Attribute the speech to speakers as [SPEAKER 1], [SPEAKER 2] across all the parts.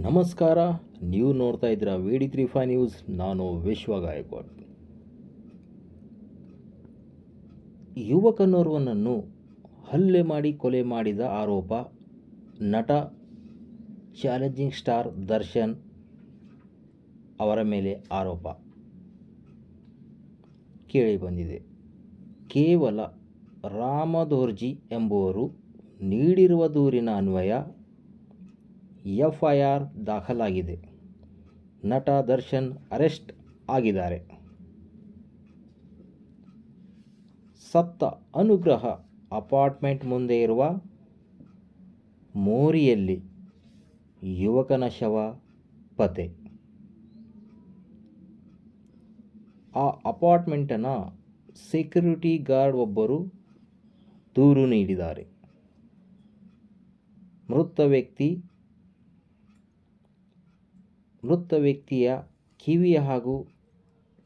[SPEAKER 1] ನಮಸ್ಕಾರ. ನೀವು ನೋಡ್ತಾ ಇದ್ದೀರಾ V D three five news. ನಾನು ವಿಶ್ವ ಗಾಯಕ್ವಾಡ್. ಯುವಕನೋರ್ವನನ್ನು ಹಲ್ಲೆ ಮಾಡಿ ಕೊಲೆ ಮಾಡಿದ ಆರೋಪ. ನಟ, ಚಾಲೆಂಜಿಂಗ್ ಸ್ಟಾರ್ ದರ್ಶನ್ ಅವರ ಮೇಲೆ ಆರೋಪ. ಕೇಳಿ ಬಂದಿದೆ. ಕೇವಲ ರಾಮದೋರ್ಜಿ ಎಂಬುವರು ನೀಡಿರುವ ದೂರಿನ ಅನ್ವಯ ಎಫ್ ಐ ಆರ್ ದಾಖಲಾಗಿದೆ. ನಟ ದರ್ಶನ್ ಅರೆಸ್ಟ್ ಆಗಿದ್ದಾರೆ. ಸತ್ತ ಅನುಗ್ರಹ ಅಪಾರ್ಟ್ಮೆಂಟ್ ಮುಂದೆ ಇರುವ ಮೋರಿಯಲ್ಲಿ ಯುವಕನ ಶವ ಪತೆ ಆ ಅಪಾರ್ಟ್ಮೆಂಟನ್ನು ಸೆಕ್ಯೂರಿಟಿ ಗಾರ್ಡ್ ಒಬ್ಬರು ದೂರು ನೀಡಿದ್ದಾರೆ. ಮೃತ ವ್ಯಕ್ತಿ ಮೃತ ವ್ಯಕ್ತಿಯ ಕಿವಿಯ ಹಾಗೂ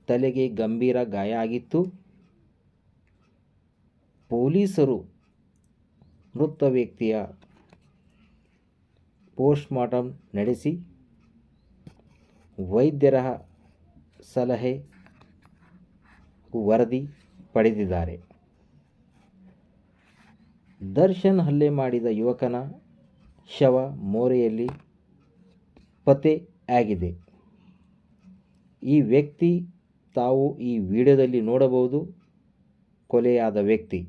[SPEAKER 1] ತಲೆಗೆ ಗಂಭೀರ ಗಾಯ ಆಗಿತ್ತು. ಪೊಲೀಸರು ಮೃತ ವ್ಯಕ್ತಿಯ ಪೋಸ್ಟ್ಮಾರ್ಟಮ್ ನಡೆಸಿ ವೈದ್ಯರ ಸಲಹೆ ವರದಿ ಪಡೆದಿದ್ದಾರೆ. ದರ್ಶನ್ ಹಲ್ಲೆ ಮಾಡಿದ ಯುವಕನ ಶವ ಮೋರೆಯಲ್ಲಿ ಪತ್ತೆ ಆಗಿದೆ. ಈ ವ್ಯಕ್ತಿ ತಾವು ಈ ವಿಡಿಯೋದಲ್ಲಿ ನೋಡಬಹುದು. ಕೊಲೆಯಾದ ವ್ಯಕ್ತಿ.